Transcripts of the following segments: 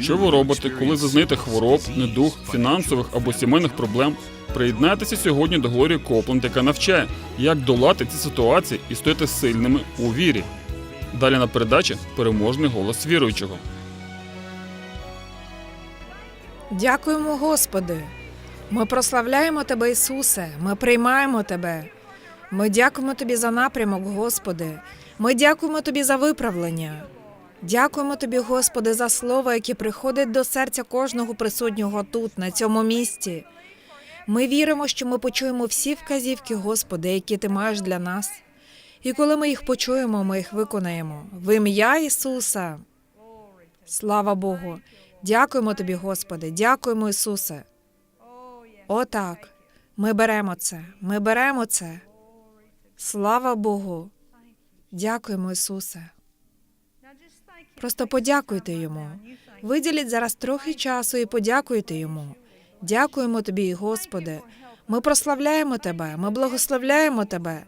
Що ви робите, коли зазнаєте хвороб, недуг, фінансових або сімейних проблем? Приєднайтеся сьогодні до Глорії Копленд, яка навчає, як долати ці ситуації і стояти сильними у вірі. Далі на передачі переможний голос віруючого. Дякуємо, Господи. Ми прославляємо Тебе, Ісусе. Ми приймаємо Тебе. Ми дякуємо Тобі за напрямок, Господи. Ми дякуємо Тобі за виправлення. Дякуємо Тобі, Господи, за слово, яке приходить до серця кожного присутнього тут, на цьому місці. Ми віримо, що ми почуємо всі вказівки, Господи, які Ти маєш для нас. І коли ми їх почуємо, ми їх виконаємо. В ім'я Ісуса. Слава Богу. Дякуємо тобі, Господи, дякуємо, Ісусе. Отак. Ми беремо це. Ми беремо це. Слава Богу. Дякуємо, Ісусе. Просто подякуйте йому. Виділіть зараз трохи часу і подякуйте йому. Дякуємо тобі, Господи. Ми прославляємо Тебе, ми благословляємо Тебе.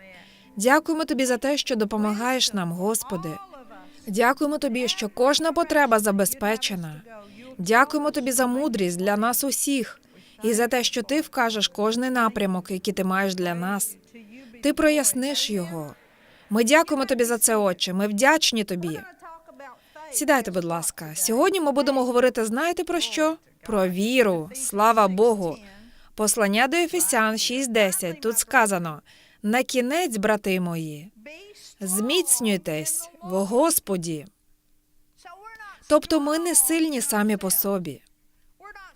Дякуємо тобі за те, що допомагаєш нам, Господи. Дякуємо тобі, що кожна потреба забезпечена. Дякуємо тобі за мудрість для нас усіх і за те, що ти вкажеш кожний напрямок, який ти маєш для нас. Ти проясниш його. Ми дякуємо тобі за це, Отче. Ми вдячні тобі. Сідайте, будь ласка. Сьогодні ми будемо говорити, знаєте про що? Про віру. Слава Богу. Послання до Ефесян 6.10. Тут сказано: на кінець, брати мої, зміцнюйтесь в Господі. Тобто ми не сильні самі по собі.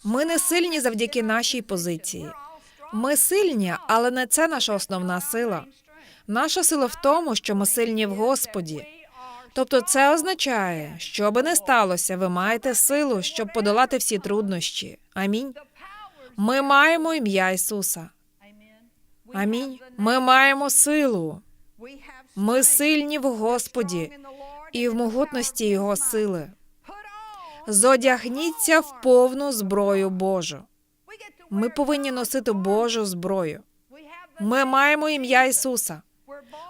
Ми не сильні завдяки нашій позиції. Ми сильні, але не це наша основна сила. Наша сила в тому, що ми сильні в Господі. Тобто, це означає, що би не сталося, ви маєте силу, щоб подолати всі труднощі. Амінь. Ми маємо ім'я Ісуса. Амінь. Ми маємо силу. Ми сильні в Господі і в могутності Його сили. Зодягніться в повну зброю Божу. Ми повинні носити Божу зброю. Ми маємо ім'я Ісуса.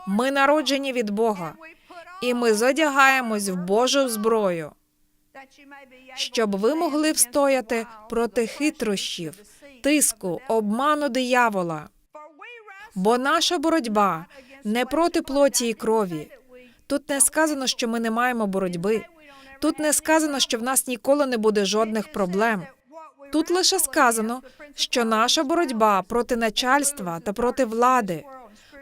Ми народжені від Бога, і ми зодягаємось в Божу зброю, щоб ви могли встояти проти хитрощів, тиску, обману диявола. Бо наша боротьба не проти плоті і крові. Тут не сказано, що ми не маємо боротьби. Тут не сказано, що в нас ніколи не буде жодних проблем. Тут лише сказано, що наша боротьба проти начальства та проти влади,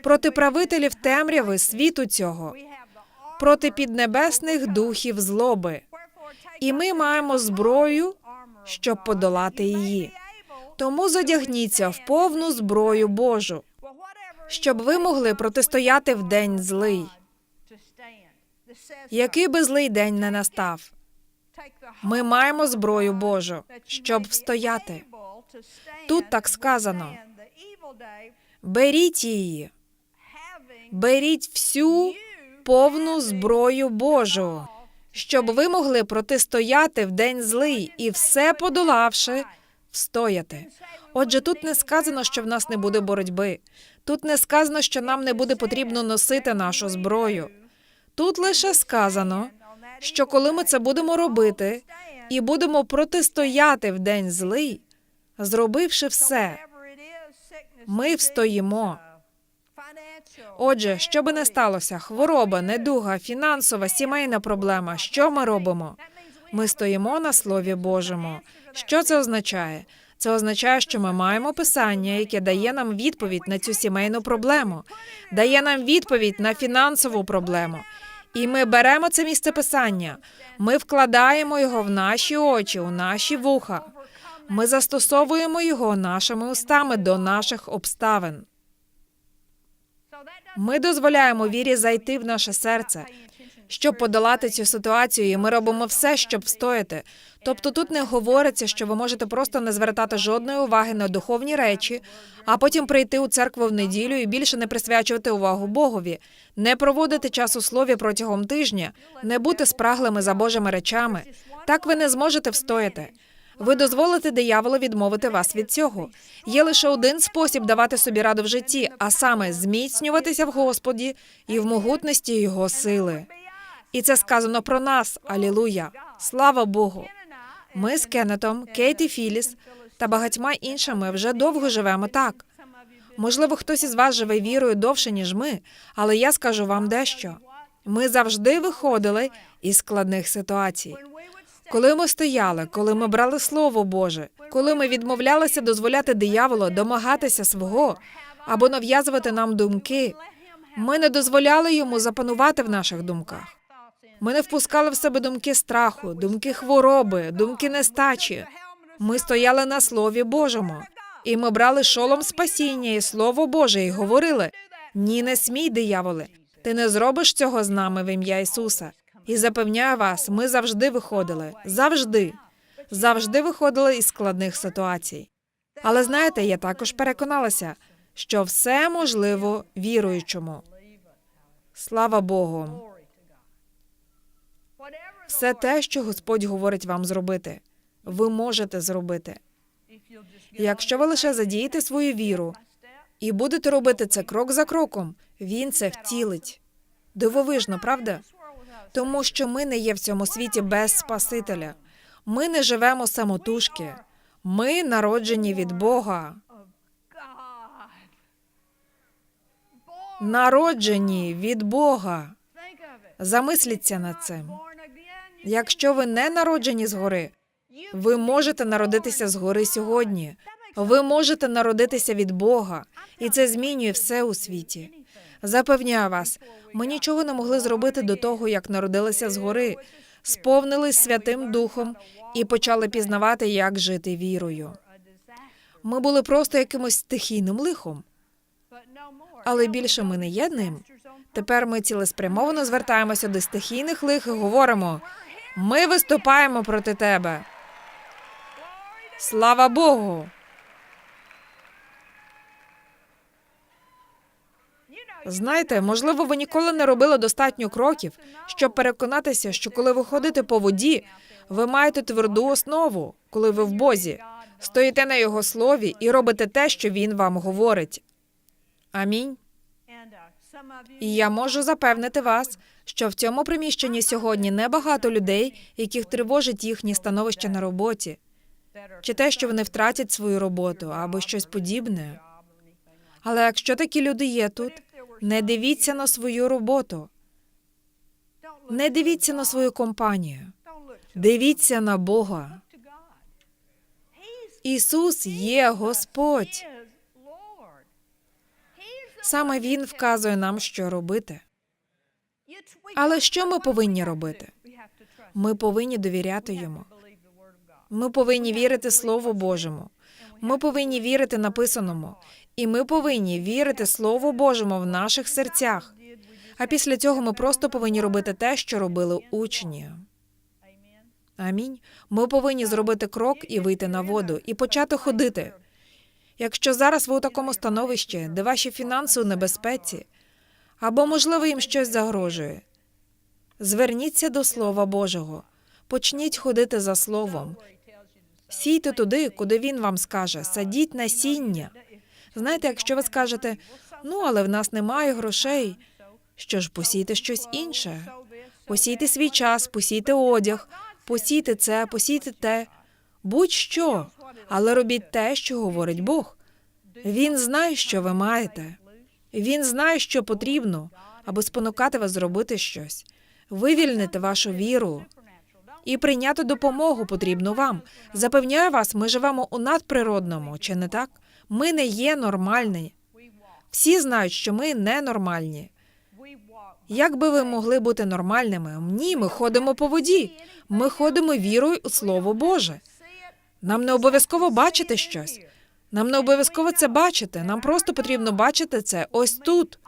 проти правителів темряви світу цього, проти піднебесних духів злоби. І ми маємо зброю, щоб подолати її. Тому задягніться в повну зброю Божу, щоб ви могли протистояти в день злий. Який би злий день не настав, ми маємо зброю Божу, щоб встояти. Тут так сказано: беріть її, беріть всю повну зброю Божу, щоб ви могли протистояти в день злий і все подолавши, встояти. Отже, тут не сказано, що в нас не буде боротьби. Тут не сказано, що нам не буде потрібно носити нашу зброю. Тут лише сказано, що коли ми це будемо робити і будемо протистояти в день злий, зробивши все, ми встоїмо. Отже, що би не сталося, хвороба, недуга, фінансова, сімейна проблема. Що ми робимо? Ми стоїмо на Слові Божому. Що це означає? Це означає, що ми маємо писання, яке дає нам відповідь на цю сімейну проблему, дає нам відповідь на фінансову проблему. І ми беремо це місце писання, ми вкладаємо його в наші очі, у наші вуха. Ми застосовуємо його нашими устами до наших обставин. Ми дозволяємо вірі зайти в наше серце, щоб подолати цю ситуацію, і ми робимо все, щоб встояти. Тобто тут не говориться, що ви можете просто не звертати жодної уваги на духовні речі, а потім прийти у церкву в неділю і більше не присвячувати увагу Богові, не проводити час у слові протягом тижня, не бути спраглими за Божими речами. Так ви не зможете встояти. Ви дозволите дияволу відмовити вас від цього. Є лише один спосіб давати собі раду в житті, а саме зміцнюватися в Господі і в могутності Його сили. І це сказано про нас. Алілуя! Слава Богу! Ми з Кеннетом, Кейті Філіс та багатьма іншими вже довго живемо так. Можливо, хтось із вас живе вірою довше, ніж ми, але я скажу вам дещо. Ми завжди виходили із складних ситуацій. Коли ми стояли, коли ми брали Слово Боже, коли ми відмовлялися дозволяти дияволу домагатися свого або нав'язувати нам думки, ми не дозволяли йому запанувати в наших думках. Ми не впускали в себе думки страху, думки хвороби, думки нестачі. Ми стояли на Слові Божому, і ми брали шолом спасіння і Слово Боже, і говорили: ні, не смій, дияволе, ти не зробиш цього з нами в ім'я Ісуса. І запевняю вас, ми завжди виходили, завжди, завжди виходили із складних ситуацій. Але знаєте, я також переконалася, що все можливо віруючому. Слава Богу, все те, що Господь говорить вам зробити, ви можете зробити. Якщо ви лише задієте свою віру і будете робити це крок за кроком, він це втілить. Дивовижно, правда? Тому що ми не є в цьому світі без Спасителя. Ми не живемо самотужки. Ми народжені від Бога. Народжені від Бога. Замисліться над цим. Якщо ви не народжені згори, ви можете народитися згори сьогодні. Ви можете народитися від Бога, і це змінює все у світі. Запевняю вас, ми нічого не могли зробити до того, як народилися згори, сповнились Святим Духом і почали пізнавати, як жити вірою. Ми були просто якимось стихійним лихом, але більше ми не є ним. Тепер ми цілеспрямовано звертаємося до стихійних лих і говоримо: ми виступаємо проти тебе. Слава Богу! Знаєте, можливо, ви ніколи не робили достатньо кроків, щоб переконатися, що коли ви ходите по воді, ви маєте тверду основу, коли ви в Бозі, стоїте на його слові і робите те, що він вам говорить. Амінь. І я можу запевнити вас, що в цьому приміщенні сьогодні небагато людей, яких тривожить їхнє становище на роботі, чи те, що вони втратять свою роботу або щось подібне. Але якщо такі люди є тут, не дивіться на свою роботу, не дивіться на свою компанію, дивіться на Бога. Ісус є Господь. Саме Він вказує нам, що робити. Але що ми повинні робити? Ми повинні довіряти йому. Ми повинні вірити Слову Божому. Ми повинні вірити написаному, і ми повинні вірити Слову Божому в наших серцях. А після цього ми просто повинні робити те, що робили учні. Амінь. Ми повинні зробити крок і вийти на воду, і почати ходити. Якщо зараз ви у такому становищі, де ваші фінанси у небезпеці, або, можливо, їм щось загрожує, зверніться до Слова Божого, почніть ходити за Словом. Сійте туди, куди він вам скаже, садіть насіння. Знаєте, якщо ви скажете, ну але в нас немає грошей, що ж посійте щось інше. Посійте свій час, посійте одяг, посійте це, посійте те, будь-що, але робіть те, що говорить Бог. Він знає, що ви маєте. Він знає, що потрібно, аби спонукати вас зробити щось, вивільнити вашу віру і прийняти допомогу потрібну вам. Запевняю вас, ми живемо у надприродному, чи не так? Ми не є нормальні. Всі знають, що ми ненормальні. Як би ви могли бути нормальними? Ні, ми ходимо по воді. Ми ходимо вірою у Слово Боже. Нам не обов'язково бачити щось. Нам не обов'язково це бачити. Нам просто потрібно бачити це ось тут.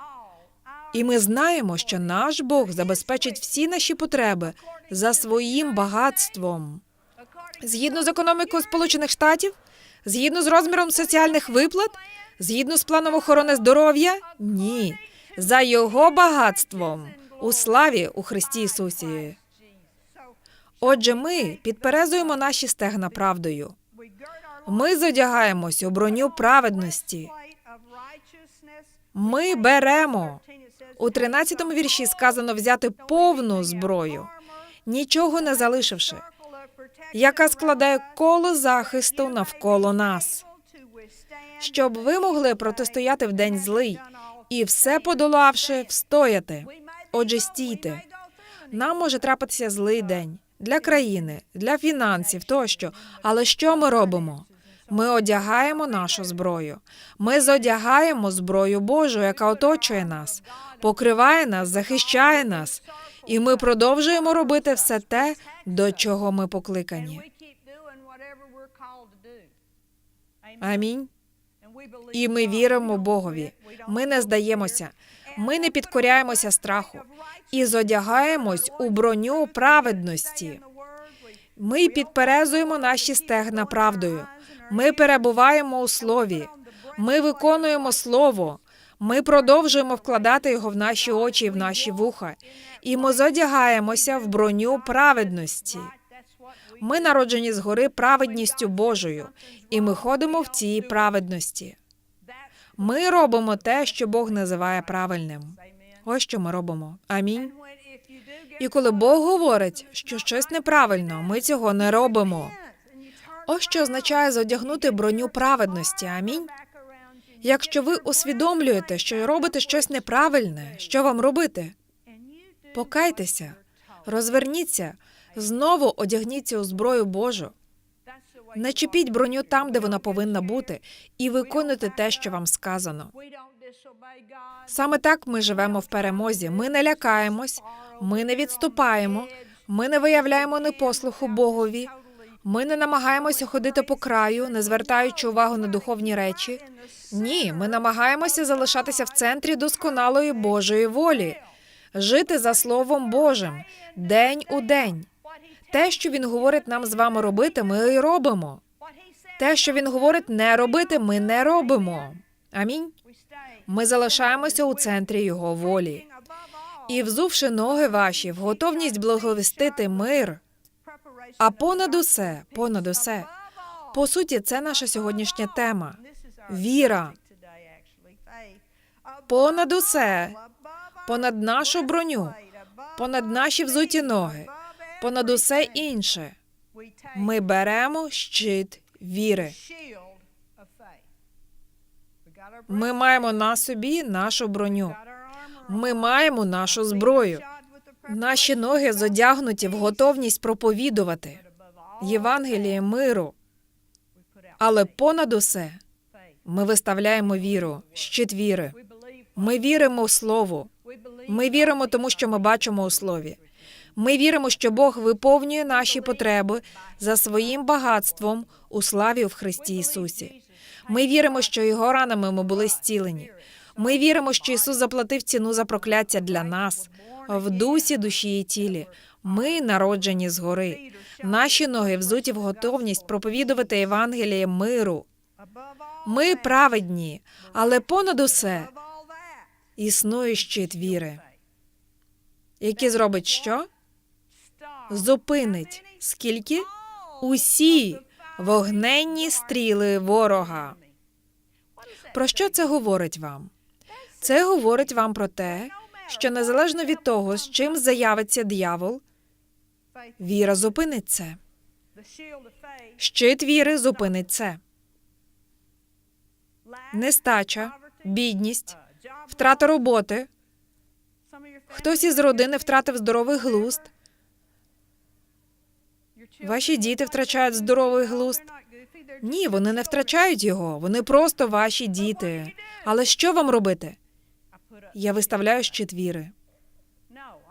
І ми знаємо, що наш Бог забезпечить всі наші потреби за своїм багатством. Згідно з економікою Сполучених Штатів, згідно з розміром соціальних виплат, згідно з планом охорони здоров'я? Ні. За його багатством у славі у Христі Ісусі. Отже, ми підперезуємо наші стегна правдою. Ми зодягаємось у броню праведності. Ми беремо. У 13-му вірші сказано взяти повну зброю, нічого не залишивши. Яка складає коло захисту навколо нас, щоб ви могли протистояти в день злий і все подолавши, встояти. Отже, стійте. Нам може трапитися злий день для країни, для фінансів тощо. Але що ми робимо? Ми одягаємо нашу зброю. Ми зодягаємо зброю Божу, яка оточує нас, покриває нас, захищає нас, і ми продовжуємо робити все те, до чого ми покликані. Амінь. І ми віримо Богові. Ми не здаємося. Ми не підкоряємося страху і зодягаємось у броню праведності. Ми підперезуємо наші стегна правдою. Ми перебуваємо у слові. Ми виконуємо слово. Ми продовжуємо вкладати його в наші очі і в наші вуха. І ми зодягаємося в броню праведності. Ми народжені згори праведністю Божою, і ми ходимо в цій праведності. Ми робимо те, що Бог називає правильним. Ось що ми робимо. Амінь. І коли Бог говорить, що щось неправильно, ми цього не робимо. Ось що означає зодягнути броню праведності. Амінь. Якщо ви усвідомлюєте, що робите щось неправильне, що вам робити? Покайтеся, розверніться, знову одягніться у зброю Божу. Не чіпіть броню там, де вона повинна бути, і виконуйте те, що вам сказано. Саме так ми живемо в перемозі. Ми не лякаємось, ми не відступаємо, ми не виявляємо непослуху Богові. Ми не намагаємося ходити по краю, не звертаючи увагу на духовні речі. Ні, ми намагаємося залишатися в центрі досконалої Божої волі, жити за Словом Божим день у день. Те, що він говорить нам з вами робити, ми і робимо. Те, що він говорить не робити, ми не робимо. Амінь. Ми залишаємося у центрі його волі. І взувши ноги ваші в готовність благовістити мир, а понад усе, понад усе, по суті, це наша сьогоднішня тема. Віра. Понад усе, понад нашу броню, понад наші взуті ноги, понад усе інше. Ми беремо щит віри. Ми маємо на собі нашу броню. Ми маємо нашу зброю. Наші ноги зодягнуті в готовність проповідувати Євангеліє миру. Але понад усе ми виставляємо віру, щит віри. Ми віримо в слово. Ми віримо тому, що ми бачимо у слові. Ми віримо, що Бог виповнює наші потреби за своїм багатством у славі в Христі Ісусі. Ми віримо, що його ранами ми були зцілені. Ми віримо, що Ісус заплатив ціну за прокляття для нас в дусі, душі і тілі. Ми народжені згори. Наші ноги взуті в готовність проповідувати Євангеліє миру. Ми праведні, але понад усе існує щит віри, який зробить що? Зупинить скільки? Усі вогненні стріли ворога. Про що це говорить вам? Це говорить вам про те, що незалежно від того, з чим заявиться диявол, віра зупинить це. Щит віри зупинить це. Нестача, бідність, втрата роботи. Хтось із родини втратив здоровий глузд. Ваші діти втрачають здоровий глузд. Ні, вони не втрачають його. Вони просто ваші діти. Але що вам робити? Я виставляю щит віри.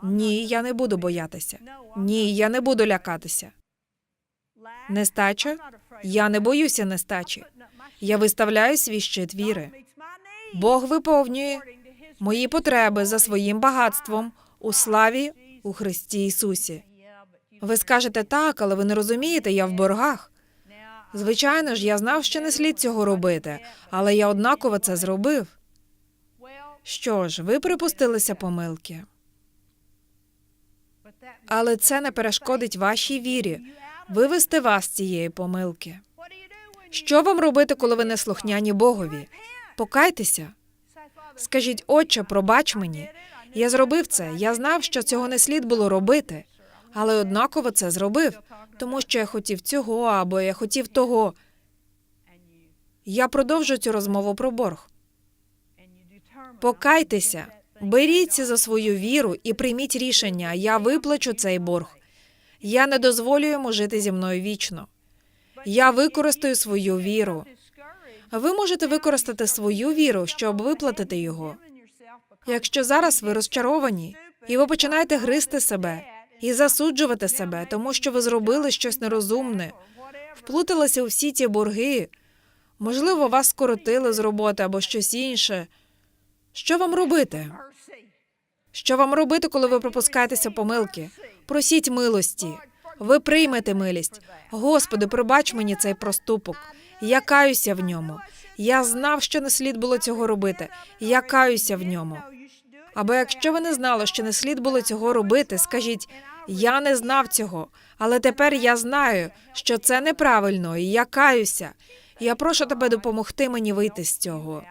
Ні, я не буду боятися. Ні, я не буду лякатися. Нестача? Я не боюся нестачі. Я виставляю свій щит віри. Бог виповнює мої потреби за своїм багатством у славі у Христі Ісусі. Ви скажете так, але ви не розумієте, я в боргах. Звичайно ж, я знав, що не слід цього робити, але я однаково це зробив. Що ж, ви припустилися помилки, але це не перешкодить вашій вірі вивести вас з цієї помилки. Що вам робити, коли ви не слухняні Богові? Покайтеся. Скажіть, Отче, пробач мені. Я зробив це. Я знав, що цього не слід було робити. але однаково це зробив, тому що я хотів цього або я хотів того. Я продовжу цю розмову про борг. Покайтеся, беріться за свою віру і прийміть рішення. Я виплачу цей борг. Я не дозволю йому жити зі мною вічно. Я використаю свою віру. Ви можете використати свою віру, щоб виплатити його. Якщо зараз ви розчаровані, і ви починаєте гризти себе і засуджувати себе, тому що ви зробили щось нерозумне, вплуталися у всі ці борги, можливо, вас скоротили з роботи або щось інше. Що вам робити? Що вам робити, коли ви пропускаєтеся помилки? Просіть милості. Ви приймете милість. Господи, пробач мені цей проступок. Я каюся в ньому. Я знав, що не слід було цього робити. Я каюся в ньому. Або якщо ви не знали, що не слід було цього робити, скажіть: я не знав цього, але тепер я знаю, що це неправильно, і я каюся. Я прошу тебе допомогти мені вийти з цього.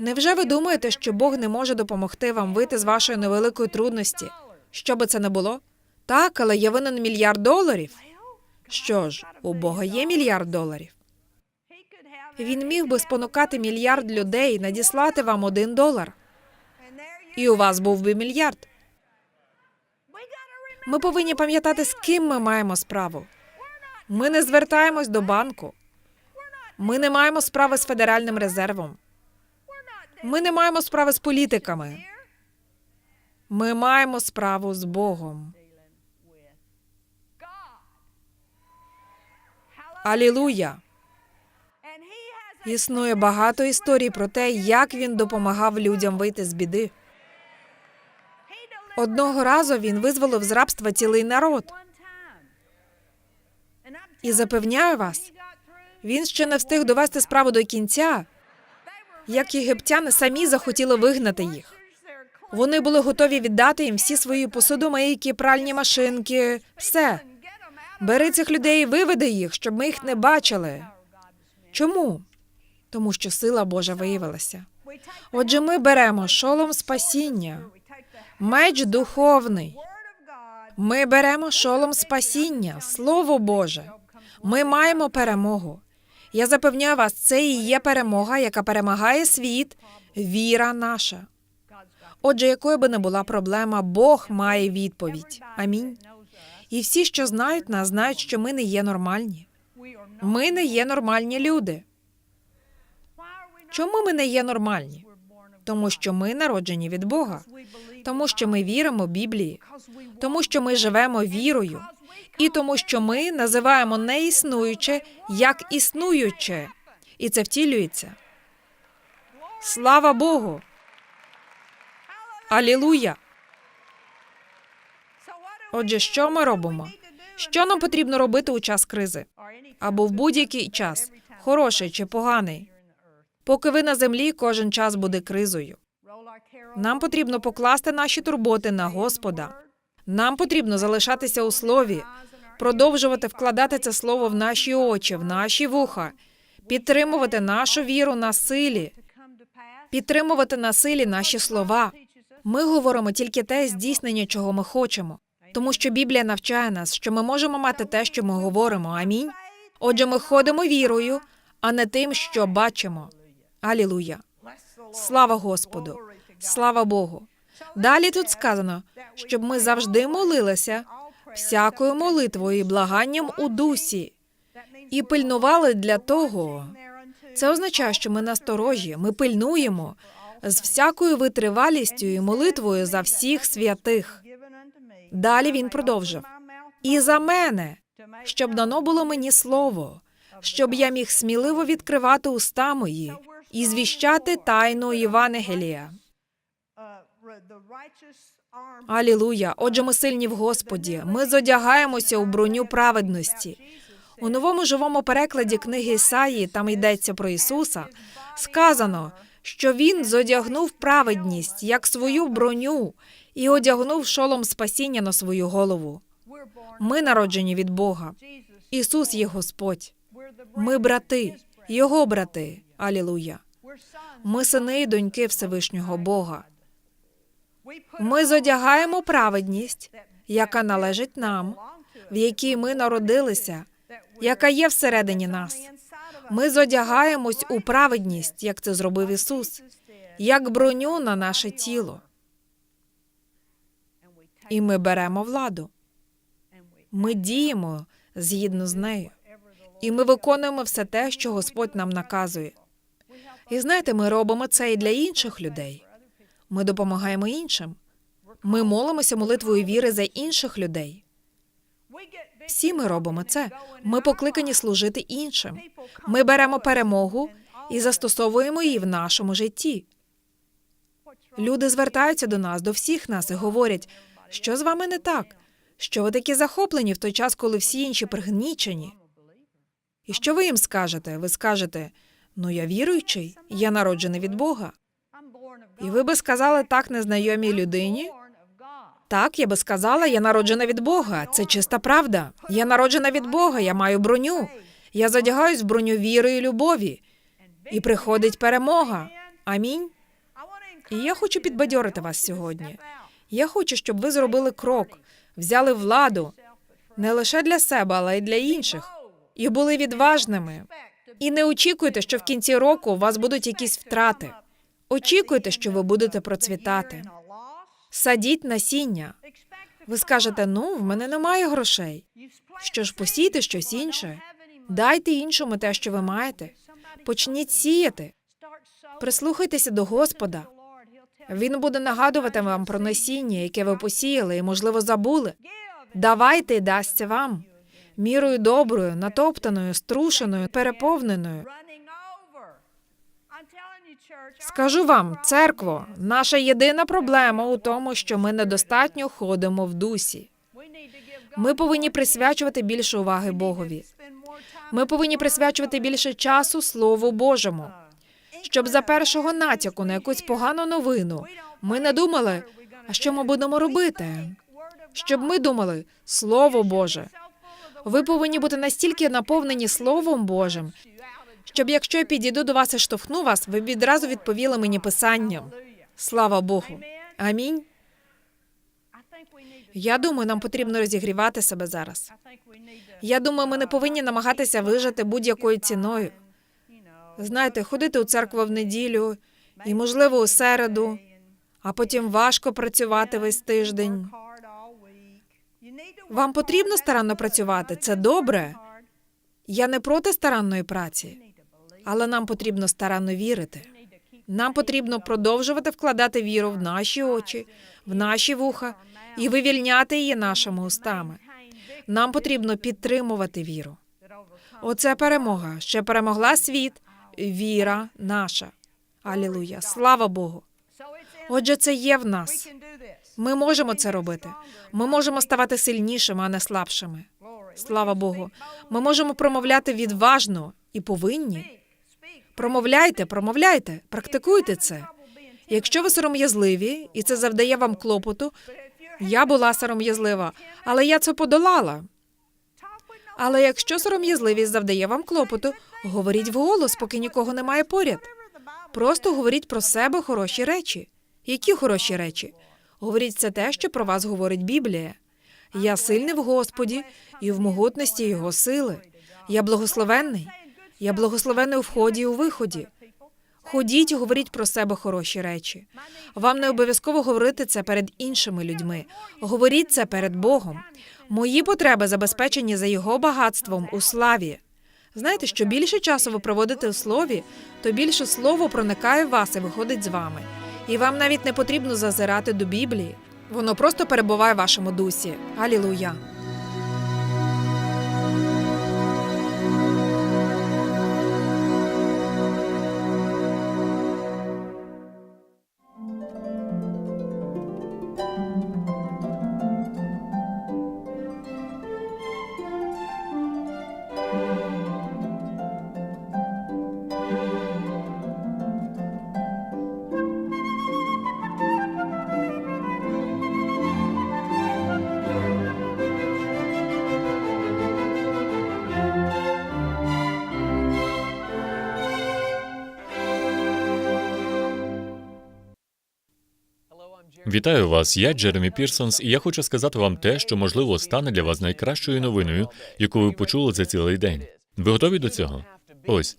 Невже ви думаєте, що Бог не може допомогти вам вийти з вашої невеликої трудності? Що би це не було? Так, але я винен мільярд доларів. Що ж, у Бога є мільярд доларів. Він міг би спонукати мільярд людей надіслати вам один долар, і у вас був би мільярд. Ми повинні пам'ятати, з ким ми маємо справу. Ми не звертаємось до банку. Ми не маємо справи з Федеральним резервом. Ми не маємо справи з політиками. Ми маємо справу з Богом. Алілуя! Існує багато історій про те, як він допомагав людям вийти з біди. Одного разу він визволив з рабства цілий народ. І запевняю вас, він ще не встиг довести справу до кінця, як єгиптяни самі захотіли вигнати їх. Вони були готові віддати їм всі свої посудомийки, пральні машинки, все. Бери цих людей і виведи їх, щоб ми їх не бачили. Чому? Тому що сила Божа виявилася. Отже, ми беремо шолом спасіння, меч духовний. Ми беремо шолом спасіння, Слово Боже. Ми маємо перемогу. Я запевняю вас, це і є перемога, яка перемагає світ, віра наша. Отже, якою би не була проблема, Бог має відповідь. Амінь. І всі, що знають нас, знають, що ми не є нормальні. Ми не є нормальні люди. Чому ми не є нормальні? Тому що ми народжені від Бога, тому що ми віримо Біблії, тому що ми живемо вірою, і тому, що ми називаємо неіснуюче як існуюче, і це втілюється. Слава Богу! Алілуя! Отже, що ми робимо? Що нам потрібно робити у час кризи? Або в будь-який час, хороший чи поганий? Поки ви на землі, кожен час буде кризою. Нам потрібно покласти наші турботи на Господа. Нам потрібно залишатися у слові, продовжувати вкладати це слово в наші очі, в наші вуха, підтримувати нашу віру на силі, підтримувати на силі наші слова. Ми говоримо тільки те здійснення, чого ми хочемо, тому що Біблія навчає нас, що ми можемо мати те, що ми говоримо. Амінь. Отже, ми ходимо вірою, а не тим, що бачимо. Алілуя. Слава Господу. Слава Богу. Далі тут сказано, щоб ми завжди молилися всякою молитвою і благанням у дусі і пильнували для того. Це означає, що ми насторожі, ми пильнуємо з всякою витривалістю і молитвою за всіх святих. Далі він продовжив і за мене, щоб дано було мені слово, щоб я міг сміливо відкривати уста мої і звіщати тайну Євангелія. Алілуя! Отже, ми сильні в Господі. Ми зодягаємося у броню праведності. У новому живому перекладі книги Ісаї, там йдеться про Ісуса, сказано, що Він зодягнув праведність як свою броню і одягнув шолом спасіння на свою голову. Ми народжені від Бога. Ісус є Господь. Ми брати, Його брати. Алілуя. Ми сини і доньки Всевишнього Бога. Ми зодягаємо праведність, яка належить нам, в якій ми народилися, яка є всередині нас. Ми зодягаємось у праведність, як це зробив Ісус, як броню на наше тіло. І ми беремо владу. Ми діємо згідно з нею. І ми виконуємо все те, що Господь нам наказує. І знаєте, ми робимо це і для інших людей. Ми допомагаємо іншим. Ми молимося молитвою віри за інших людей. Всі ми робимо це. Ми покликані служити іншим. Ми беремо перемогу і застосовуємо її в нашому житті. Люди звертаються до нас, до всіх нас і говорять, що з вами не так, що ви такі захоплені в той час, коли всі інші пригнічені. І що ви їм скажете? Ви скажете: ну я віруючий, я народжений від Бога. І ви би сказали так незнайомій людині? Так, я би сказала, я народжена від Бога. Це чиста правда. Я народжена від Бога, я маю броню. Я задягаюсь в броню віри і любові. І приходить перемога. Амінь. І я хочу підбадьорити вас сьогодні. Я хочу, щоб ви зробили крок, взяли владу не лише для себе, але й для інших, і були відважними. І не очікуйте, що в кінці року у вас будуть якісь втрати. Очікуйте, що ви будете процвітати. Садіть насіння. Ви скажете: ну, в мене немає грошей. Що ж, посійте щось інше. Дайте іншому те, що ви маєте. Почніть сіяти. Прислухайтеся до Господа. Він буде нагадувати вам про насіння, яке ви посіяли і, можливо, забули. Давайте і дасться вам мірою доброю, натоптаною, струшеною, переповненою. Скажу вам, церкво, наша єдина проблема у тому, що ми недостатньо ходимо в дусі. Ми повинні присвячувати більше уваги Богові. Ми повинні присвячувати більше часу Слову Божому, щоб за першого натяку на якусь погану новину ми не думали, а що ми будемо робити? Щоб ми думали, Слово Боже. Ви повинні бути настільки наповнені Словом Божим, щоб якщо я підійду до вас і штовхну вас, ви відразу відповіли мені писанням. Слава Богу. Амінь. Я думаю, нам потрібно розігрівати себе зараз. Я думаю, ми не повинні намагатися вижити будь-якою ціною. Знаєте, ходити у церкву в неділю і, можливо, у середу, а потім важко працювати весь тиждень. Вам потрібно старанно працювати. Це добре. Я не проти старанної праці, але нам потрібно старанно вірити. Нам потрібно продовжувати вкладати віру в наші очі, в наші вуха і вивільняти її нашими устами. Нам потрібно підтримувати віру. Оце перемога. Ще перемогла світ, віра наша. Алілуя. Слава Богу. Отже, це є в нас. Ми можемо це робити. Ми можемо ставати сильнішими, а не слабшими. Слава Богу. Ми можемо промовляти відважно і повинні. Промовляйте, промовляйте, практикуйте це. Якщо ви сором'язливі, і це завдає вам клопоту, я була сором'язлива, але я це подолала. Але якщо сором'язливість завдає вам клопоту, говоріть вголос, поки нікого немає поряд. Просто говоріть про себе хороші речі. Які хороші речі? Говоріть це те, що про вас говорить Біблія. Я сильний в Господі і в могутності Його сили. Я благословенний. Я благословенний у вході і у виході. Ходіть говоріть про себе хороші речі. Вам не обов'язково говорити це перед іншими людьми. Говоріть це перед Богом. Мої потреби забезпечені за його багатством у славі. Знаєте, що більше часу ви проводите у слові, то більше слово проникає в вас і виходить з вами. І вам навіть не потрібно зазирати до Біблії. Воно просто перебуває в вашому дусі. Алілуя. Вітаю вас, я Джеремі Пірсонс, і я хочу сказати вам те, що можливо стане для вас найкращою новиною, яку ви почули за цілий день. Ви готові до цього? Ось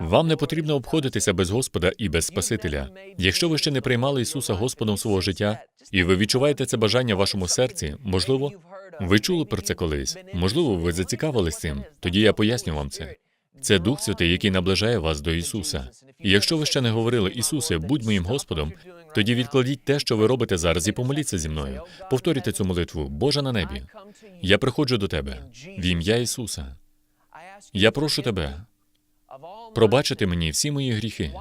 вам не потрібно обходитися без Господа і без Спасителя. Якщо ви ще не приймали Ісуса Господом свого життя, і ви відчуваєте це бажання в вашому серці, можливо, ви чули про це колись. Можливо, ви зацікавились цим. Тоді я поясню вам це. Це Дух Святий, який наближає вас до Ісуса. І якщо ви ще не говорили Ісусе, будь моїм Господом, тоді відкладіть те, що ви робите зараз, і помоліться зі мною. Повторюйте цю молитву, Боже на небі. Я приходжу до тебе в ім'я Ісуса. Я прошу тебе пробачити мені всі мої гріхи,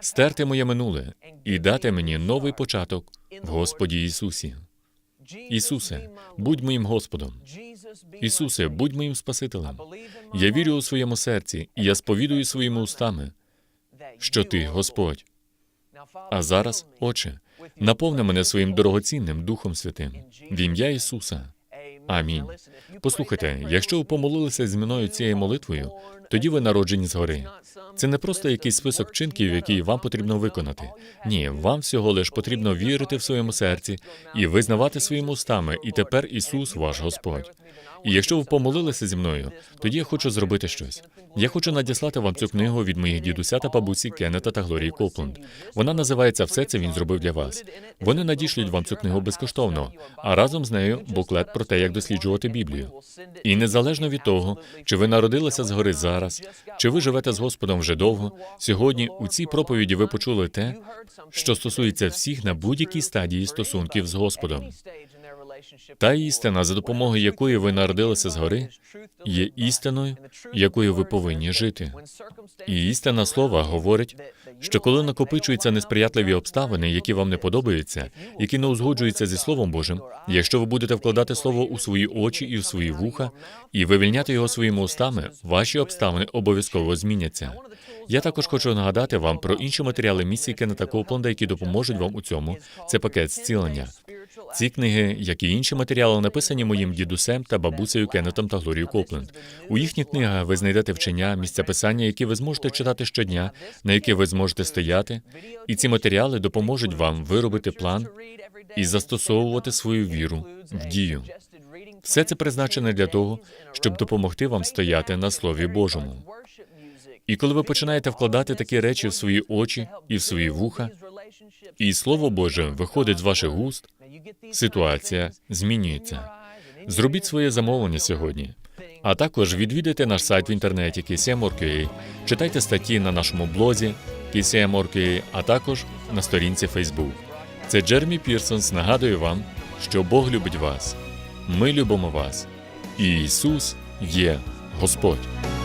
стерти моє минуле і дати мені новий початок в Господі Ісусі. Ісусе, будь моїм Господом. Ісусе, будь моїм Спасителем. Я вірю у своєму серці, і я сповідую своїми устами, що ти Господь. А зараз, Отче, наповни мене своїм дорогоцінним Духом Святим в ім'я Ісуса. Амінь. Послухайте, якщо ви помолилися зі мною цією молитвою, тоді ви народжені згори. Це не просто якийсь список вчинків, які вам потрібно виконати. Ні, вам всього лиш потрібно вірити в своєму серці і визнавати своїми устами, і тепер Ісус ваш Господь. І якщо ви помолилися зі мною, тоді я хочу зробити щось. Я хочу надіслати вам цю книгу від моїх дідуся та бабусі Кеннета та Глорії Копленд. Вона називається Все це він зробив для вас. Вони надішлють вам цю книгу безкоштовно, а разом з нею буклет про те, як досліджувати Біблію. І незалежно від того, чи ви народилися згори зараз, чи ви живете з Господом вже довго, сьогодні у цій проповіді ви почули те, що стосується всіх на будь-якій стадії стосунків з Господом. Та істина, за допомогою якої ви народилися згори, є істиною, якою ви повинні жити. І істина слова говорить, що коли накопичуються несприятливі обставини, які вам не подобаються, які не узгоджуються зі Словом Божим, якщо ви будете вкладати слово у свої очі і в свої вуха, і вивільняти його своїми устами, ваші обставини обов'язково зміняться. Я також хочу нагадати вам про інші матеріали місії Кеннета Коупленда, які допоможуть вам у цьому. Це пакет зцілення. Ці книги, як і інші матеріали, написані моїм дідусем та бабусею Кеннетом та Глорією Копленд. У їхніх книгах ви знайдете вчення, місця писання, які ви зможете читати щодня, на які ви зможете стояти. І ці матеріали допоможуть вам виробити план і застосовувати свою віру в дію. Все це призначене для того, щоб допомогти вам стояти на Слові Божому. І коли ви починаєте вкладати такі речі в свої очі і в свої вуха, і Слово Боже виходить з ваших уст, ситуація змінюється. Зробіть своє замовлення сьогодні. А також відвідайте наш сайт в інтернеті KCM.org.ua, читайте статті на нашому блозі KCM.org.ua, а також на сторінці Facebook. Це Джермі Пірсонс нагадує вам, що Бог любить вас. Ми любимо вас. І Ісус є Господь.